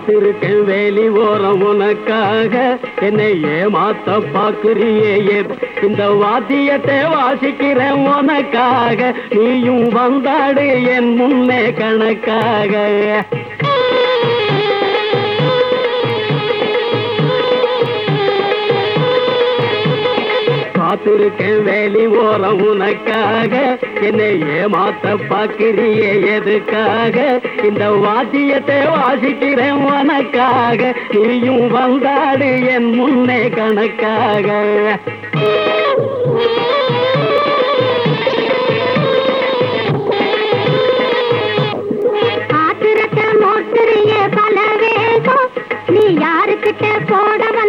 காத்திருக்கேன் வேலி ஓரம் உனக்காக. என்னை ஏமாத்த பாக்குறியே இந்த வாத்தியத்தை வாசிக்கிறேன் உனக்காக. நீயும் வந்தாடு என் முன்னே கணக்காக. காத்திருக்கேன் வேலி ஓரம் உனக்காக. என்னை ஏமாத்த பாக்கிறியே எதுக்காக? இந்த வாத்தியத்தை வாசிக்கிறேன் உனக்காக. நீயும் வந்தாடு என் முன்னே கணக்காக. ஆத்திரத்தை மோத்திரிய பல வேகம் நீ யாருக்கிட்ட போடவ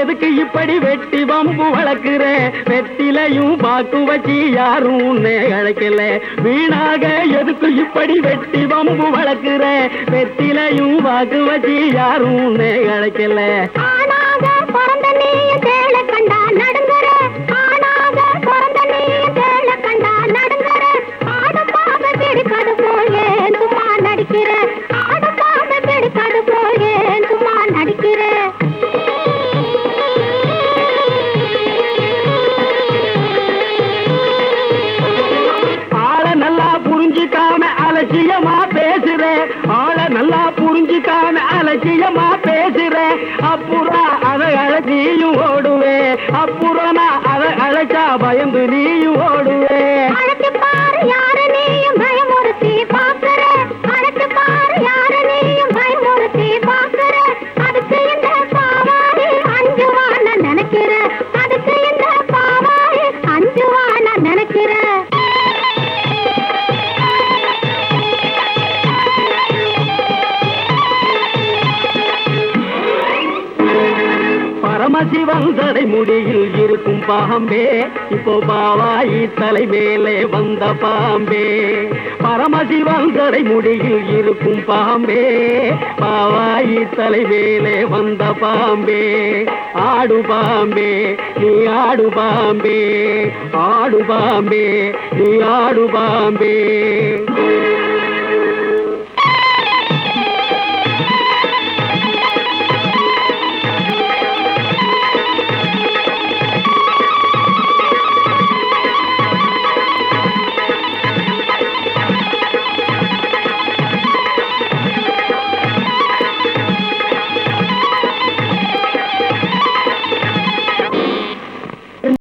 எதுக்கு இப்படி வெட்டி வம்பு வளர்க்குற? வெட்டிலையும் பாக்கு வச்சு யாரும் உன்னை அழைக்கல. வீணாக எதுக்கு இப்படி வெட்டி வம்பு வளர்க்குற? வெட்டிலையும் பாக்கு வச்சு யாரும் உன்னை அழைக்கல. அலட்சியமா பேசுற? ஆள நல்லா புரிஞ்சுக்காம அலட்சியமா பேசுற? அப்புறம் அதை அழைச்சியும் ஓடுவேன் அப்புறம் நான் அதை அழைச்சா பயந்து நீ பரமசிவன் தடை முடியில் இருக்கும் பாம்பே. இப்போ பாவாயி தலை மேலே வந்த பாம்பே. பரமசிவன் முடியில் இருக்கும் பாம்பே. பாவாயி தலை மேலே வந்த பாம்பே. ஆடு பாம்பே நீ ஆடு பாம்பே. ஆடு பாம்பே நீ ஆடு பாம்பே.